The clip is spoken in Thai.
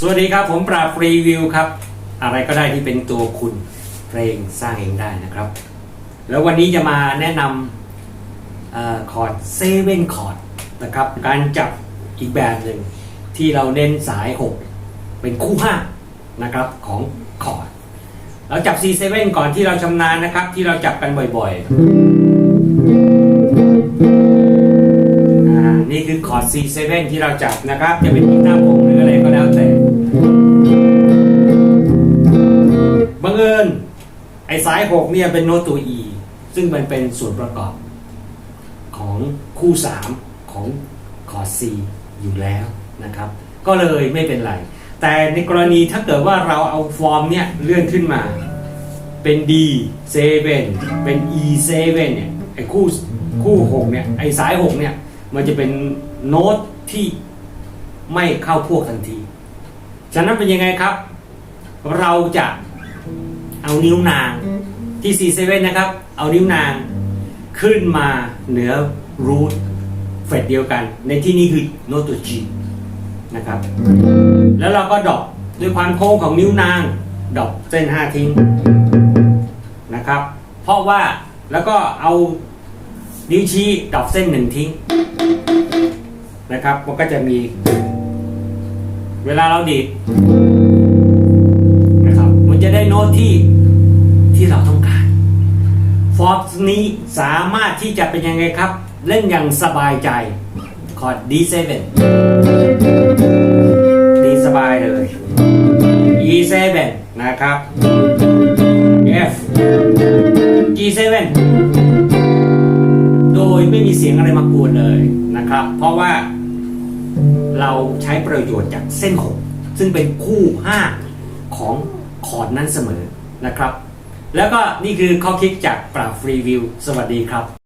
สวัสดีครับ ผมปราบรีวิวครับ อะไรก็ได้ที่เป็นตัวคุณเพลงสร้างเองได้นะครับ แล้ววันนี้จะมาแนะนำออคอร์ดเซเว่นคอร์ดนะครับ การจับอีกแบบหนึ่งที่เราเน้นสาย 6 เป็นคู่ 5 นะครับของคอร์ดเราจับ C7 ก่อนที่เราชำนาญนะครับ ที่เราจับกันบ่อยๆ นี่คือคอร์ด C7 ที่เราจับนะครับ จะเป็นกีตาร์ผมหรืออะไรก็แล้วแต่ เอิญไอ้สาย6เนี่ยเป็นโน้ตตัว E ซึ่งมันเป็นส่วนประกอบของคู่ 3 ของคอร์ด C อยู่แล้วนะครับ ก็เลยไม่เป็นไร แต่ในกรณีถ้าเกิดว่าเราเอาฟอร์มเนี่ยเลื่อนขึ้นมา เป็น D7 เป็น E7 เนี่ยไอ้คู่คู่6เนี่ยไอ้สาย6เนี่ยมันจะเป็นโน้ตที่ไม่เข้าพวกทันที ฉะนั้นเป็นยังไงครับ เราจะ เอานิ้วนางที่ C7 นะครับ เอานิ้วนางขึ้นมาเหนือรูทเฟดเดียวกัน ในที่นี้คือโน้ตตัว G นะครับ แล้วเราก็ดอปด้วยความโค้งของนิ้วนาง ดอปเส้น 5 ทิ้งนะครับ เพราะว่าแล้วก็เอานิ้วชี้ดอปเส้นหนึ่งทิ้งนะครับ มันก็จะมี เวลาเราดีด มันจะได้โน้ตที่ที่เราต้องการ ฟอร์สนี้สามารถที่จะเป็นยังไงครับ เล่นอย่างสบายใจ คอร์ด D7 ดีสบายเลย E7 นะครับ F G7 โดยไม่มีเสียงอะไรมากวนเลยนะครับ เพราะว่าเราใช้ประโยชน์จากเส้น6ซึ่งเป็นคู่ 5 ของ คอร์ดนั้นเสมอนะครับ แล้วก็นี่คือข้อคิดจากปราบฟรีวิว สวัสดีครับ